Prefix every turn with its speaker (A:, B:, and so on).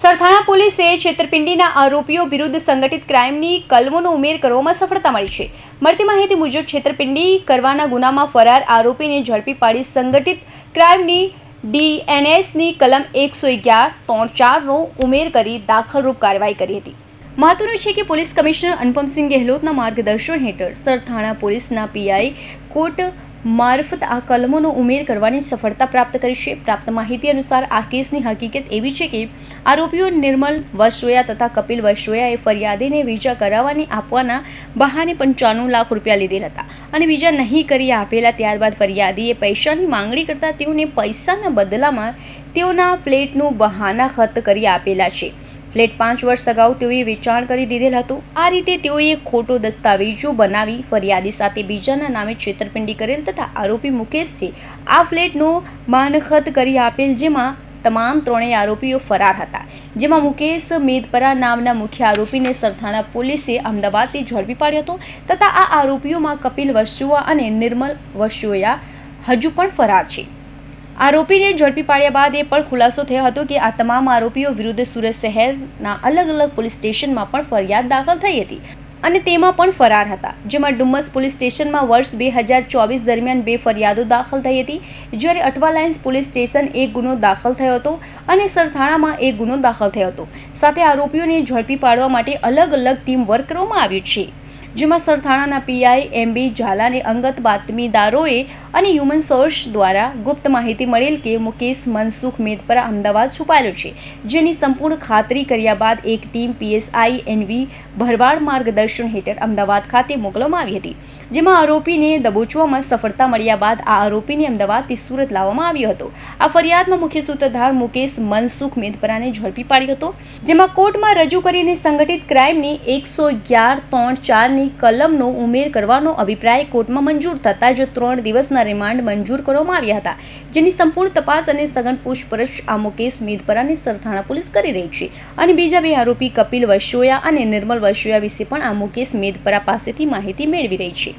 A: સરથાણા પોલીસે છેતરપિંડીના આરોપીઓ વિરુદ્ધ સંગઠિત ક્રાઇમની કલમોનો ઉમેર કરવામાં સફળતા મળી છે. મળતી માહિતી મુજબ છેતરપિંડી કરવાના ગુનામાં ફરાર આરોપીને ઝડપી પાડી સંગઠિત ક્રાઇમની ડીએનએસની કલમ એકસો અગિયાર, ત્રણ ચારનો ઉમેર કરી દાખલરૂપ કાર્યવાહી કરી હતી. મહત્વનું છે કે પોલીસ કમિશનર અનુપમસિંહ ગેહલોતના માર્ગદર્શન હેઠળ સરથાણા પોલીસના પીઆઈ કોટ મારફત આ કલમોનો ઉમેર કરવાની સફળતા પ્રાપ્ત કરી છે. પ્રાપ્ત માહિતી અનુસાર આ કેસની હકીકત એવી છે કે આરોપીઓ નિર્મલ વસોયા તથા કપિલ વસોયાએ ફરિયાદીને વિઝા કરાવવાની આપવાના બહાને પંચાણું લાખ રૂપિયા લીધેલ હતા અને વિઝા નહીં કરી આપેલા ત્યારબાદ ફરિયાદીએ પૈસાની માંગણી કરતાં તેઓને પૈસાના બદલામાં તેઓના ફ્લેટનું બહાના ખત કરી આપેલા છે. ફ્લેટ પાંચ વર્ષ અગાઉ તેઓએ વેચાણ કરી દીધેલ હતું. આ રીતે તેઓએ ખોટો દસ્તાવેજો બનાવી ફરિયાદી સાથે બીજાના નામે છેતરપિંડી કરેલ તથા આરોપી મુકેશ છે. આ ફ્લેટનો માનખત કરી આપેલ જેમાં તમામ ત્રણેય આરોપીઓ ફરાર હતા. જેમાં મુકેશ મેદપરા નામના મુખ્ય આરોપીને સરથાણા પોલીસે અમદાવાદથી ઝડપી પાડ્યો હતો તથા આ આરોપીઓમાં કપિલ વસુઆ અને નિર્મલ વસુયા હજુ પણ ફરાર છે. આરોપીને ઝડપી પાડ્યા બાદ એ પણ ખુલાસો થયો હતો કે આ તમામ આરોપીઓ વિરુદ્ધ સુરત શહેરના અલગ અલગ પોલીસ સ્ટેશનમાં પણ ફરિયાદ દાખલ થઈ હતી અને તેમાં પણ ફરાર હતા, જેમાં ડુમ્મસ પોલીસ સ્ટેશનમાં વર્ષ બે હજાર ચોવીસ દરમિયાન બે ફરિયાદો દાખલ થઈ હતી. જ્યારે અટવા લાઇન્સ પોલીસ સ્ટેશન એક ગુનો દાખલ થયો હતો અને સરથાણામાં એક ગુનો દાખલ થયો હતો. સાથે આરોપીઓને ઝડપી પાડવા માટે અલગ અલગ ટીમ વર્ક કરવામાં આવ્યું છે. જેમાં સરથાણાના પીઆઈ એમ બી ઝાલાને અંગત બાતમીદારોએ અને હ્યુમન સોર્સ દ્વારા ગુપ્ત માહિતી મળેલ કે મુકેશ મનસુખ મેદપરા અમદાવાદ છુપાયેલો છે. જેની સંપૂર્ણ ખાતરી કર્યા બાદ એક ટીમ પીએસઆઈ એનવી ભરવાડ માર્ગદર્શન હેઠળ અમદાવાદ ખાતે મોકલવામાં આવી હતી. જેમાં આરોપીને દબોચવામાં સફળતા મળ્યા બાદ આ આરોપીને અમદાવાદથી સુરત લાવવામાં આવ્યો હતો. આ ફરિયાદમાં મુખ્ય સૂત્રધાર મુકેશ મનસુખ મેદપરાને ઝડપી પાડ્યો હતો. જેમાં કોર્ટમાં રજૂ કરીને સંગઠિત ક્રાઇમની એકસો અગિયાર ત્રણ ચારની કલમનો ઉમેર કરવાનો અભિપ્રાય કોર્ટમાં મંજૂર થતાં જ ત્રણ દિવસના રિમાન્ડ મંજૂર કરવામાં આવ્યા હતા, જેની સંપૂર્ણ તપાસ અને સઘન પૂછપરછ આ મુકેશ મેદપરાની સરથાણા પોલીસ કરી રહી છે. અને બીજા બે આરોપી કપિલ વસોયા અને નિર્મલ વશોયા વિશે પણ આ મુકેશ મેદપરા પાસેથી માહિતી મેળવી રહી છે.